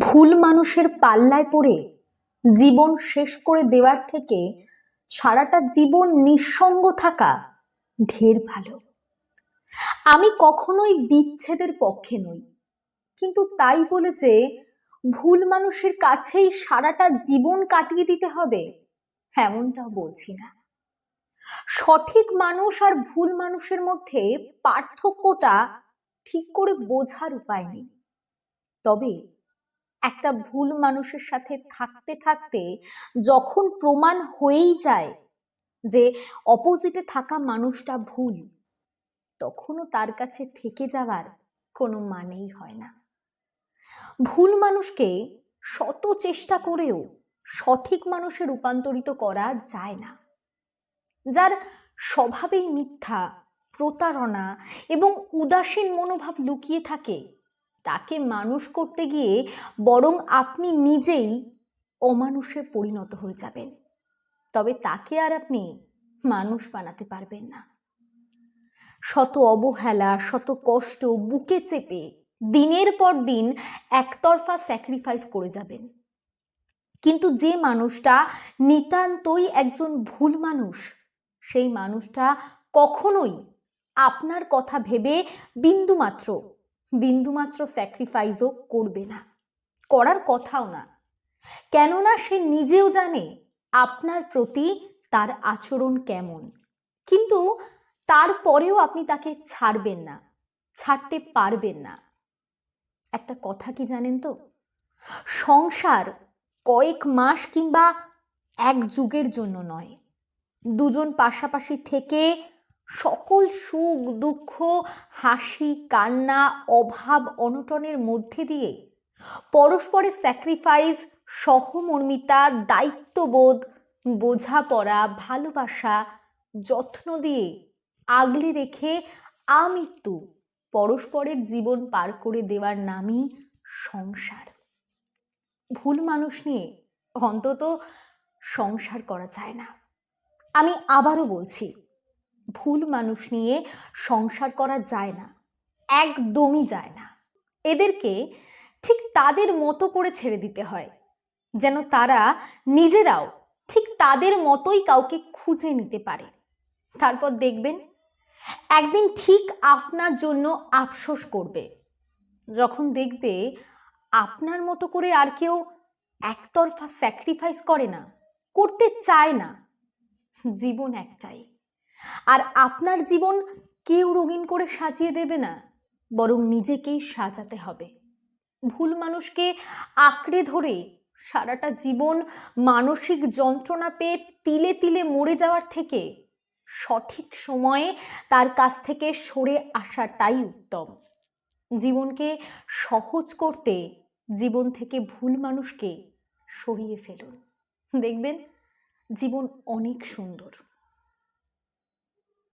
ভুল মানুষের পাল্লায় পড়ে জীবন শেষ করে দেওয়ার থেকে সারাটা জীবন নিঃসঙ্গ থাকা ঢের ভালো। আমি কখনোই বিচ্ছেদের পক্ষে নই, কিন্তু তাই বলে যে ভুল মানুষের কাছেই সারাটা জীবন কাটিয়ে দিতে হবে, এমনটাও বলছি না। সঠিক মানুষ আর ভুল মানুষের মধ্যে পার্থক্যটা ঠিক করে বোঝার উপায় নেই। তবে একটা ভুল মানুষের সাথে থাকতে থাকতে যখন প্রমাণ হয়েই যায় যে অপোজিটে থাকা মানুষটা ভুল, তখনও তার কাছে থেকে যাওয়ার কোনো মানেই হয় না। ভুল মানুষকে শত চেষ্টা করেও সঠিক মানুষে রূপান্তরিত করা যায় না। যার স্বভাবেই মিথ্যা, প্রতারণা এবং উদাসীন মনোভাব লুকিয়ে থাকে তাকে মানুষ করতে গিয়ে বরং আপনি নিজেই অমানুষে পরিণত হয়ে যাবেন। তবে তাকে আর আপনি মানুষ বানাতে পারবেন না। শত অবহেলা, শত কষ্ট বুকে চেপে দিনের পর দিন একতরফা স্যাক্রিফাইস করে যাবেন। কিন্তু যে মানুষটা নিতান্তই একজন ভুল মানুষ, সেই মানুষটা কখনোই আপনার কথা ভেবে বিন্দুমাত্র বিন্দুমাত্র স্যাক্রিফাইসও করবে না। করার কথাও না। কেননা সে নিজেও জানে আপনার প্রতি তার আচরণ কেমন। কিন্তু তারপরেও আপনি তাকে ছাড়বেন না, ছাড়তে পারবেন না। একটা কথা কি জানেন তো? সংসার কয়েক মাস কিংবা এক যুগের জন্য নয়। দুজন পাশাপাশি থেকে সকল সুখ, দুঃখ, হাসি, কান্না, অভাব, অনটনের মধ্যে দিয়ে পরস্পরের স্যাক্রিফাইস সহমর্মিতা, দায়িত্ববোধ, বোঝাপড়া, ভালোবাসা, যত্ন দিয়ে আগলে রেখে আমৃত্যু পরস্পরের জীবন পার করে দেওয়ার নামই সংসার। ভুল মানুষ নিয়ে অন্তত সংসার করা যায় না। আমি আবারও বলছি ভুল মানুষ নিয়ে সংসার করা যায় না, একদমই যায় না। এদেরকে ঠিক তাদের মতো করে ছেড়ে দিতে হয়, যেন তারা নিজেরাও ঠিক তাদের মতোই কাউকে খুঁজে নিতে পারে। তারপর দেখবেন, একদিন ঠিক আপনার জন্য আফসোস করবে। যখন দেখবে আপনার মতো করে আর কেউ একতরফা স্যাক্রিফাইস করে না, করতে চায় না, জীবন একটাই। আর আপনার জীবন কেউ রঙিন করে সাজিয়ে দেবে না, বরং নিজেকেই সাজাতে হবে। ভুল মানুষকে আঁকড়ে ধরে সারাটা জীবন মানসিক যন্ত্রণা পেয়ে তিলে তিলে মরে যাওয়ার থেকে সঠিক সময়ে তার কাছ থেকে সরে আসাটাই উত্তম। জীবনকে সহজ করতে জীবন থেকে ভুল মানুষকে সরিয়ে ফেলুন। দেখবেন, জীবন অনেক সুন্দর।